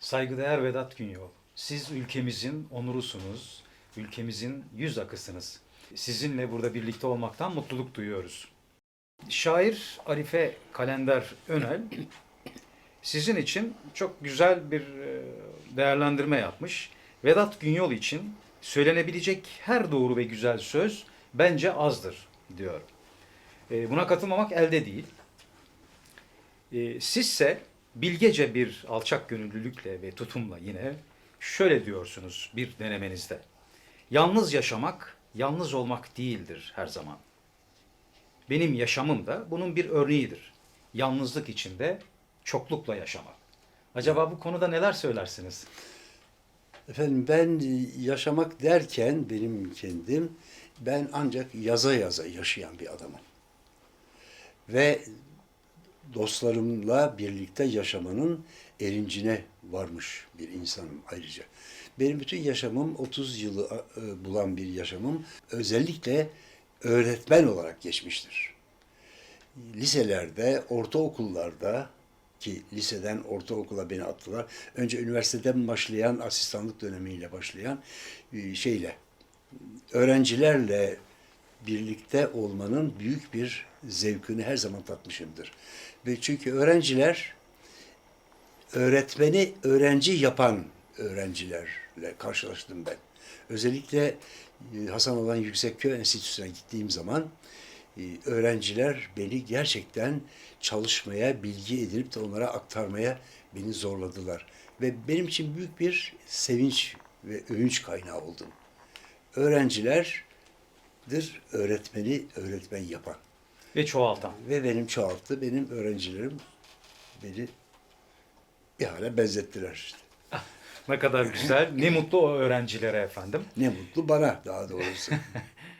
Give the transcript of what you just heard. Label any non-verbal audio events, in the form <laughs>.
Saygıdeğer Vedat Günyol, siz ülkemizin onurusunuz, ülkemizin yüz akısınız. Sizinle burada birlikte olmaktan mutluluk duyuyoruz. Şair Arife Kalender Önel sizin için çok güzel bir e, değerlendirme yapmış. Vedat Günyol için söylenebilecek her doğru ve güzel söz bence azdır diyor. E, Buna katılmamak elde değil. E, Sizse bilgece bir alçak gönüllülükle ve tutumla yine şöyle diyorsunuz bir denemenizde. Yalnız yaşamak, yalnız olmak değildir her zaman. Benim yaşamım da bunun bir örneğidir. Yalnızlık içinde çoklukla yaşamak. Acaba bu konuda neler söylersiniz? Efendim ben yaşamak derken benim kendim ben ancak yaza yaza yaşayan bir adamım. Ve dostlarımla birlikte yaşamanın erincine varmış bir insanım ayrıca. Benim bütün yaşamım 30 yılı e, bulan bir yaşamım özellikle öğretmen olarak geçmiştir. Liselerde, ortaokullarda ki liseden ortaokula beni attılar. Önce üniversiteden başlayan asistanlık dönemiyle başlayan e, şeyle öğrencilerle birlikte olmanın büyük bir zevkini her zaman tatmışımdır. Ve çünkü öğrenciler öğretmeni öğrenci yapan öğrencilerle karşılaştım ben. Özellikle e, Hasan Olan Yüksekköy Enstitüsü'ne gittiğim zaman e, öğrenciler beni gerçekten çalışmaya, bilgi edinip de onlara aktarmaya beni zorladılar. Ve benim için büyük bir sevinç ve övünç kaynağı oldum. Öğrencilerdir öğretmeni öğretmen yapan. Ve çoğaltan. Ve benim çoğalttı, benim öğrencilerim beni bir hale benzettiler işte. <laughs> Ne kadar güzel. Ne mutlu o öğrencilere efendim. Ne mutlu bana daha doğrusu. <laughs>